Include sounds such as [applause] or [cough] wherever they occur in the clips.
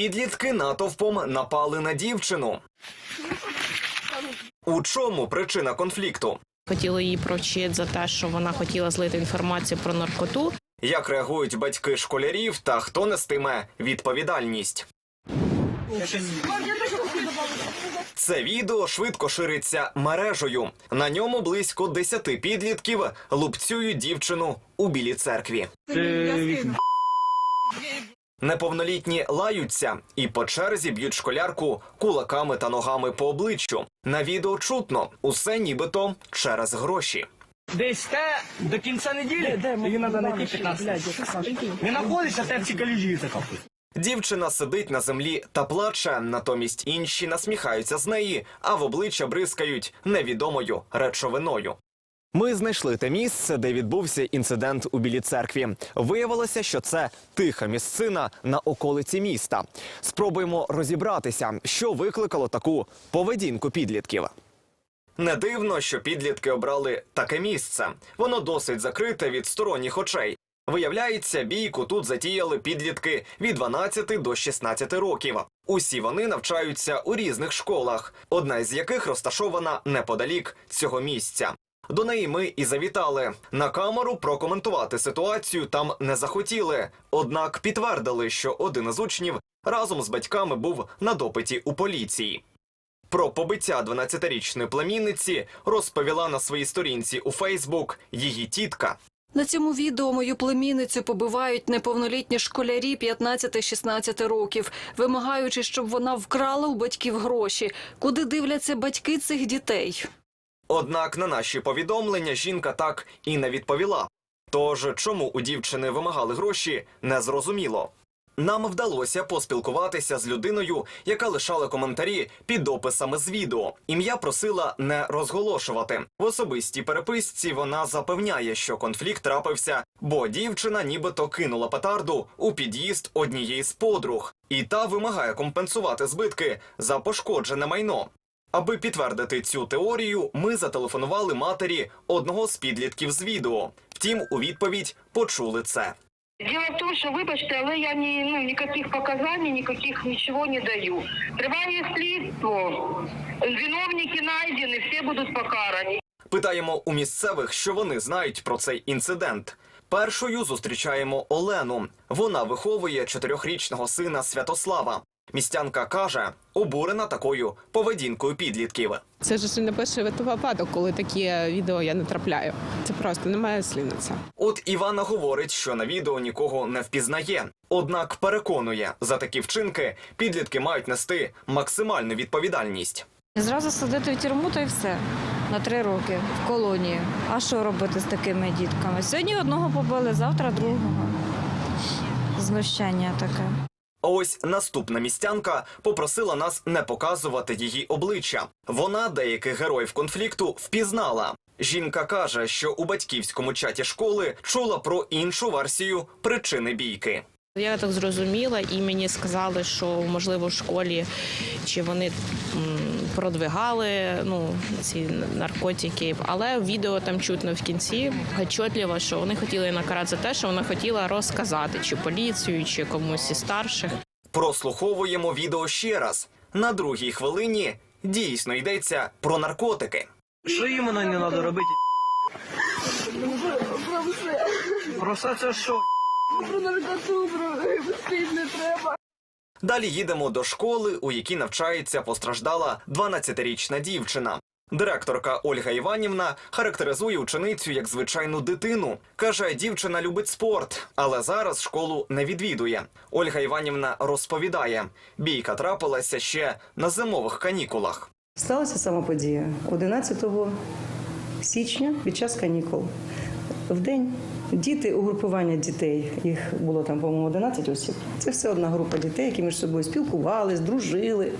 Підлітки натовпом напали на дівчину. У чому причина конфлікту? Хотіли її провчити за те, що вона хотіла злити інформацію про наркоту. Як реагують батьки школярів та хто нестиме відповідальність? Це відео швидко шириться мережею. На ньому близько десяти підлітків лупцюють дівчину у білій церкві. Неповнолітні лаються і по черзі б'ють школярку кулаками та ногами по обличчю. На відео чутно усе нібито через гроші. Десь те до кінця неділі її треба знайти 15. Не знаходишся, те в калюжі закопують. Дівчина сидить на землі та плаче, натомість інші насміхаються з неї, а в обличчя бризкають невідомою речовиною. Ми знайшли те місце, де відбувся інцидент у Білій церкві. Виявилося, що це тиха місцина на околиці міста. Спробуємо розібратися, що викликало таку поведінку підлітків. Не дивно, що підлітки обрали таке місце. Воно досить закрите від сторонніх очей. Виявляється, бійку тут затіяли підлітки від 12 до 16 років. Усі вони навчаються у різних школах, одна із яких розташована неподалік цього місця. До неї ми і завітали. На камеру прокоментувати ситуацію там не захотіли. Однак підтвердили, що один із учнів разом з батьками був на допиті у поліції. Про побиття 12-річної племінниці розповіла на своїй сторінці у Фейсбук її тітка. На цьому відео мою племінницю побивають неповнолітні школярі 15-16 років, вимагаючи, щоб вона вкрала у батьків гроші. Куди дивляться батьки цих дітей? Однак на наші повідомлення жінка так і не відповіла. Тож чому у дівчини вимагали гроші, не зрозуміло. Нам вдалося поспілкуватися з людиною, яка лишала коментарі під описами з відео. Ім'я просила не розголошувати. В особистій переписці вона запевняє, що конфлікт трапився, бо дівчина нібито кинула петарду у під'їзд однієї з подруг, і та вимагає компенсувати збитки за пошкоджене майно. Аби підтвердити цю теорію, ми зателефонували матері одного з підлітків з відео. Втім, у відповідь почули це. Діло в тому, що вибачте, але я ні, ну, ніяких показань, ніяких нічого не даю. Триває слідство, виновники знайдені, всі будуть покарані. Питаємо у місцевих, що вони знають про цей інцидент. Першою зустрічаємо Олену. Вона виховує чотирьохрічного сина Святослава. Містянка каже, обурена такою поведінкою підлітків. Це ж не перший випадок, коли такі відео я не трапляю. Це просто немає слів на це. От Івана говорить, що на відео нікого не впізнає. Однак переконує, за такі вчинки підлітки мають нести максимальну відповідальність. Зразу садити в тюрму, то й все. На три роки в колонії. А що робити з такими дітками? Сьогодні одного побили, завтра другого. Знущання таке. Ось наступна містянка попросила нас не показувати її обличчя. Вона деяких героїв конфлікту впізнала. Жінка каже, що у батьківському чаті школи чула про іншу версію причини бійки. Я так зрозуміла, і мені сказали, що можливо в школі чи вони продвигали ну ці наркотики, але відео там чутно в кінці отчетливо, що вони хотіли накарати за те, що вона хотіла розказати чи поліцію, чи комусь із старших. Прослуховуємо відео ще раз. На другій хвилині дійсно йдеться про наркотики. Що іменно не треба робити? Про все це що? [laughs] Далі їдемо до школи, у якій навчається постраждала 12-річна дівчина. Директорка Ольга Іванівна характеризує ученицю як звичайну дитину. Каже, дівчина любить спорт, але зараз школу не відвідує. Ольга Іванівна розповідає, бійка трапилася ще на зимових канікулах. Сталася сама подія 11 січня під час канікул. В день діти, угрупування дітей, їх було там, по-моєму, 11 осіб. Це все одна група дітей, які між собою спілкувались, дружили.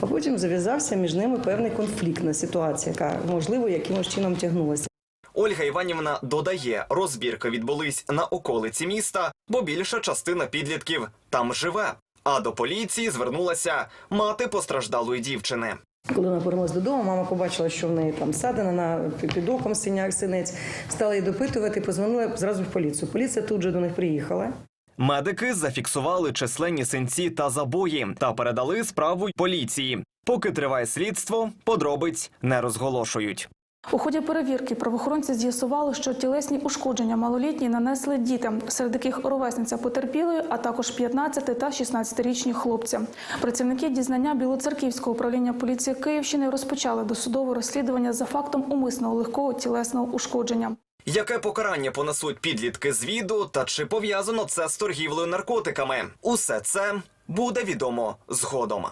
А потім зав'язався між ними певний конфліктна ситуація, яка, можливо, якимось чином тягнулася. Ольга Іванівна додає, розбірки відбулись на околиці міста, бо більша частина підлітків там живе. А до поліції звернулася мати постраждалої дівчини. Коли вона повернулася додому, мама побачила, що в неї там садина на під оком синяк, синець. Стала її допитувати, позвонила зразу в поліцію. Поліція тут же до них приїхала. Медики зафіксували численні синці та забої та передали справу поліції. Поки триває слідство, подробиць не розголошують. У ході перевірки правоохоронці з'ясували, що тілесні ушкодження малолітні нанесли діти, серед яких ровесниця потерпілої, а також 15 та 16-річні хлопці. Працівники дізнання Білоцерківського управління поліції Київщини розпочали досудове розслідування за фактом умисного легкого тілесного ушкодження. Яке покарання понесуть підлітки з віду та чи пов'язано це з торгівлею наркотиками? Усе це буде відомо згодом.